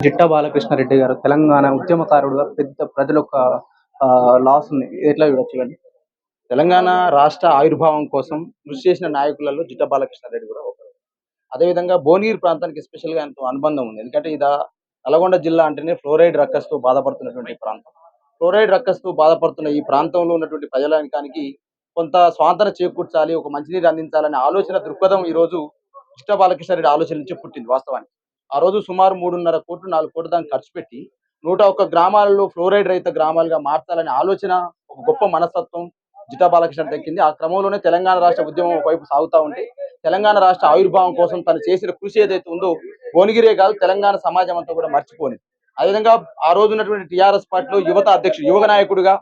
జిట్టా బాలకృష్ణారెడ్డి గారు తెలంగాణ ఉద్యమకారుడుగా పెద్ద ప్రజల ఒక లాస్ ఉంది ఎట్లా చూడొచ్చు ఇవన్నీ? తెలంగాణ రాష్ట్ర ఆవిర్భావం కోసం కృషి చేసిన నాయకులలో జిట్ట బాలకృష్ణారెడ్డి కూడా ఒకరు. అదేవిధంగా భువనగిరి ప్రాంతానికి స్పెషల్గా ఎంతో అనుబంధం ఉంది. ఎందుకంటే ఇది నల్గొండ జిల్లా అంటేనే ఫ్లోరైడ్ రక్కస్తో బాధపడుతున్నటువంటి ప్రాంతం. ఫ్లోరైడ్ రక్కస్తో బాధపడుతున్న ఈ ప్రాంతంలో ఉన్నటువంటి ప్రజలకానికి కొంత స్వాతంత్రం చేకూర్చాలి ఒక మంచినీరు అందించాలనే ఆలోచన దృక్పథం ఈ రోజు జిట్ట బాలకృష్ణారెడ్డి ఆలోచన నుంచి పుట్టింది వాస్తవానికి. ఆ రోజు సుమారు మూడున్నర కోట్లు నాలుగు కోట్లు దానికి ఖర్చు పెట్టి నూట ఒక్క గ్రామాలలో ఫ్లోరైడ్ రహిత గ్రామాలుగా మార్చాలనే ఆలోచన ఒక గొప్ప మనస్తత్వం జిటా బాలకృష్ణ దక్కింది. ఆ క్రమంలోనే తెలంగాణ రాష్ట్ర ఉద్యమం వైపు సాగుతా ఉంటే తెలంగాణ రాష్ట్ర ఆవిర్భావం కోసం తను చేసిన కృషి ఏదైతే ఉందో భువనగిరే కాదు తెలంగాణ సమాజం అంతా కూడా మర్చిపోయింది అదేవిధంగా ఆ రోజు ఉన్నటువంటి టిఆర్ఎస్ పార్టీలో యువత అధ్యక్షుడు యువక నాయకుడిగా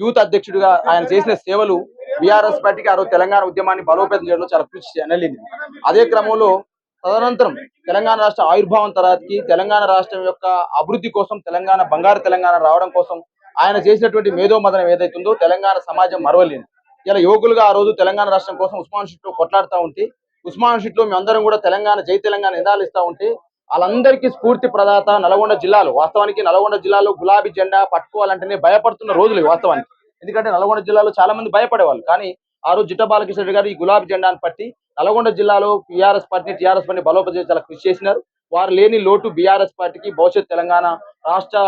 యూత్ అధ్యక్షుడిగా ఆయన చేసిన సేవలు బీఆర్ఎస్ పార్టీకి ఆ రోజు తెలంగాణ ఉద్యమాన్ని బలోపేతం చేయడంలో చాలా కృషి అనలింది అదే క్రమంలో తదనంతరం తెలంగాణ రాష్ట్ర ఆవిర్భావం తర్వాతకి తెలంగాణ రాష్ట్రం యొక్క అభివృద్ధి కోసం తెలంగాణ బంగారు తెలంగాణ రావడం కోసం ఆయన చేసినటువంటి మేధోమదనం మదనం ఏదైతుందో తెలంగాణ సమాజం మరవలేదు ఇలా యువకులుగా ఆ రోజు తెలంగాణ రాష్ట్రం కోసం ఉస్మాన్ షీట్లో కొట్లాడుతూ ఉంటే ఉస్మాన్ షీట్లో మేమందరం కూడా తెలంగాణ జై తెలంగాణ నిదాలు ఇస్తా ఉంటే వాళ్ళందరికీ స్ఫూర్తి ప్రదాత నల్గొండ జిల్లాలో వాస్తవానికి నల్గొండ జిల్లాలో గులాబీ జెండా పట్టుకోవాలంటేనే భయపడుతున్న రోజులు వాస్తవానికి. ఎందుకంటే నల్గొండ జిల్లాలో చాలా మంది భయపడేవాళ్ళు. కానీ ఆ రోజు జిట్ట బాలకృష్ణ గారు ఈ గులాబీ జెండాను పట్టి నల్గొండ జిల్లాలో టీఆర్ఎస్ పార్టీ టీఆర్ఎస్ పార్టీ బలోపేతం చాలా కృషి చేసినారు. వారు లేని లోటు బీఆర్ఎస్ పార్టీకి భవిష్యత్ తెలంగాణ రాష్ట్ర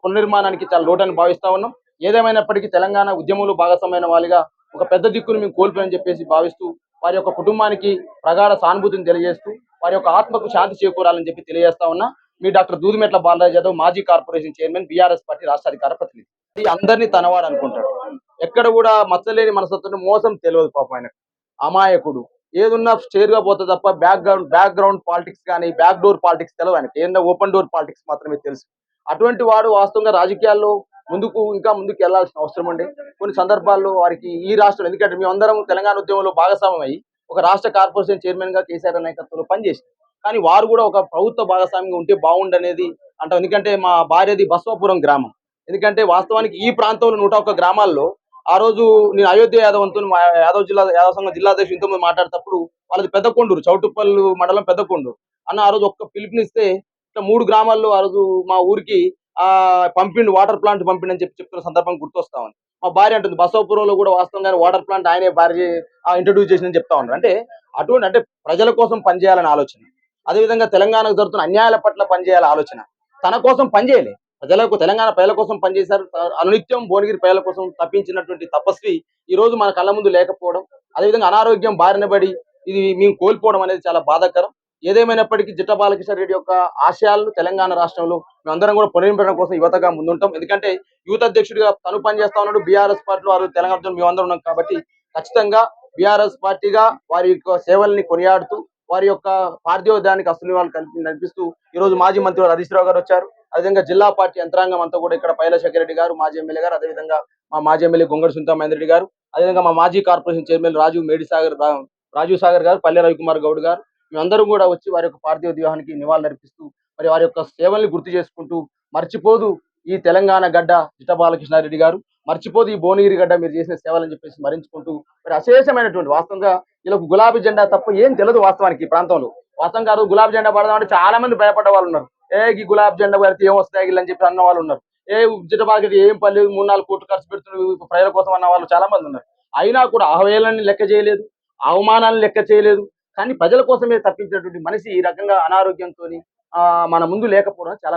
పునర్నిర్మాణానికి చాలా లోటు అని భావిస్తా ఉన్నాం. ఏదేమైనప్పటికీ తెలంగాణ ఉద్యమంలో భాగస్వామైన వాళ్ళుగా ఒక పెద్ద దిక్కును మేము కోల్పోయని చెప్పేసి భావిస్తూ వారి యొక్క కుటుంబానికి ప్రగాఢ సానుభూతిని తెలియజేస్తూ వారి యొక్క ఆత్మకు శాంతి చేకూరాలని చెప్పి తెలియజేస్తా ఉన్నా. మీ డాక్టర్ దూదిమెట్ల బాలరాజ్ యాదవ్ మాజీ కార్పొరేషన్ చైర్మన్ బీఆర్ఎస్ పార్టీ రాష్ట్ర అధికార ప్రతినిధి. ఇది అందరినీ తనవాడు అనుకుంటాడు ఎక్కడ కూడా మచ్చలేని మనసత్వం మోసం తెలియదు పాప ఆయన అమాయకుడు. ఏదున్నా స్టేర్గా పోతే తప్ప background background politics కానీ బ్యాక్ డోర్ పాలిటిక్స్ తెలవు ఆయనకి. ఏదన్నా ఓపెన్ డోర్ పాలిటిక్స్ మాత్రమే తెలుసు. అటువంటి వాడు వాస్తవంగా రాజకీయాల్లో ముందుకు ఇంకా ముందుకు వెళ్ళాల్సిన అవసరం అండి. కొన్ని సందర్భాల్లో వారికి ఈ రాష్ట్రం ఎందుకంటే మేమందరం తెలంగాణ ఉద్యమంలో భాగస్వామ్యం అయ్యి ఒక రాష్ట్ర కార్పొరేషన్ చైర్మన్గా కేసీఆర్ నాయకత్వంలో పనిచేసింది కానీ వారు కూడా ఒక ప్రభుత్వ భాగస్వామ్యంగా ఉంటే బాగుండనేది అంటాం. ఎందుకంటే మా భార్యది బస్వాపురం గ్రామం. ఎందుకంటే వాస్తవానికి ఈ ప్రాంతంలో నూట ఒక్క గ్రామాల్లో ఆ రోజు నేను అయోధ్య యాదవ్ మా యాదవ్ జిల్లా యాదవ్ సంఘం జిల్లా అధ్యక్షుడు ఇంతకుముందు మాట్లాడేటప్పుడు వాళ్ళది పెద్ద కొండూరు చౌటుప్పల్లు మండలం పెద్ద కొండూరు అన్న ఆ రోజు ఒక్క పిలుపునిస్తే ఇట్లా మూడు గ్రామాల్లో ఆ రోజు మా ఊరికి ఆ పంపిండు వాటర్ ప్లాంట్ పంపిండు అని చెప్పి చెప్తున్న సందర్భం గుర్తొస్తా ఉంది. మా భార్య అంటుంది బసవపురంలో కూడా వాస్తవంగానే వాటర్ ప్లాంట్ ఆయనే భార్య ఇంట్రడ్యూస్ చేసిందని చెప్తా ఉన్నారు. అంటే అటువంటి అంటే ప్రజల కోసం పనిచేయాలని ఆలోచన. అదేవిధంగా తెలంగాణకు జరుగుతున్న అన్యాయాల పట్ల పనిచేయాలని ఆలోచన. తన కోసం పనిచేయలే. ప్రజలకు తెలంగాణ ప్రజల కోసం పనిచేశారు. అనునిత్యం భువనగిరి ప్రజల కోసం తప్పించినటువంటి తపస్వి ఈ రోజు మన కళ్ళ ముందు లేకపోవడం అదేవిధంగా అనారోగ్యం బారిన పడి ఇది మేము కోల్పోవడం అనేది చాలా బాధాకరం. ఏదేమైనప్పటికీ జిట్ట బాలకృష్ణ రెడ్డి యొక్క ఆశయాలు తెలంగాణ రాష్ట్రంలో మేమందరం కూడా పునరింపడం కోసం యువతగా ముందుంటాం. ఎందుకంటే యూత్ అధ్యక్షుడిగా తను పనిచేస్తా ఉన్నాడు. బీఆర్ఎస్ పార్టీలో ఆ తెలంగాణ మేమందరం ఉన్నాం కాబట్టి ఖచ్చితంగా బీఆర్ఎస్ పార్టీగా వారి యొక్క సేవల్ని కొనియాడుతూ వారి యొక్క పార్థివోద్యానికి అసలు వాళ్ళు కల్పి నడిపిస్తూ ఈ రోజు మాజీ మంత్రి హరీష్ రావు గారు వచ్చారు. అదేవిధంగా జిల్లా పార్టీ యంత్రాంగం అంతా కూడా ఇక్కడ పైల రెడ్డి గారు మాజీ ఎమ్మెల్యే గారు అదేవిధంగా మా మాజీ ఎమ్మెల్యే గొంగడి సుంతమహేంద్ర రెడ్డి గారు అదేవిధంగా మా మాజీ కార్పొరేషన్ చైర్మన్ రాజు మేడి సాగర్ రాజీవ్ సాగర్ గారు పల్లె రవికుమార్ గౌడ్ గారు మేమందరూ కూడా వచ్చి వారి యొక్క పార్థివ వివాహానికి నివాళులర్పిస్తూ మరి వారి యొక్క సేవల్ని గుర్తు చేసుకుంటూ మర్చిపోదు ఈ తెలంగాణ గడ్డ జిట్ట బాలకృష్ణారెడ్డి గారు మర్చిపోదు ఈ భువనగిరి గడ్డ మీరు చేసిన సేవలని చెప్పేసి స్మరించుకుంటూ మరి అశేషమైనటువంటి వాస్తవంగా వీళ్ళకు గులాబీ జెండా తప్ప ఏం తెలియదు వాస్తవానికి ఈ ప్రాంతంలో. వాస్తవంగా కాదు గులాబీ జెండా పడదామంటే చాలా మంది భయపడ్డ వాళ్ళు ఉన్నారు. ఏ ఈ గులాబీ జెండా పడితే ఏం వస్తాయి అని చెప్పి అన్న వాళ్ళు ఉన్నారు. ఏ జిటబాకి ఏం పల్లె మూడు నాలుగు కోట్లు ఖర్చు పెడుతున్నారు ప్రజల కోసం అన్న వాళ్ళు చాలా మంది ఉన్నారు. అయినా కూడా అవహేళనని లెక్క చేయలేదు అవమానాలను లెక్క చేయలేదు. కానీ ప్రజల కోసమే తప్పించినటువంటి మనిషి ఈ రకంగా అనారోగ్యంతో మన ముందు లేకపోవడం చాలా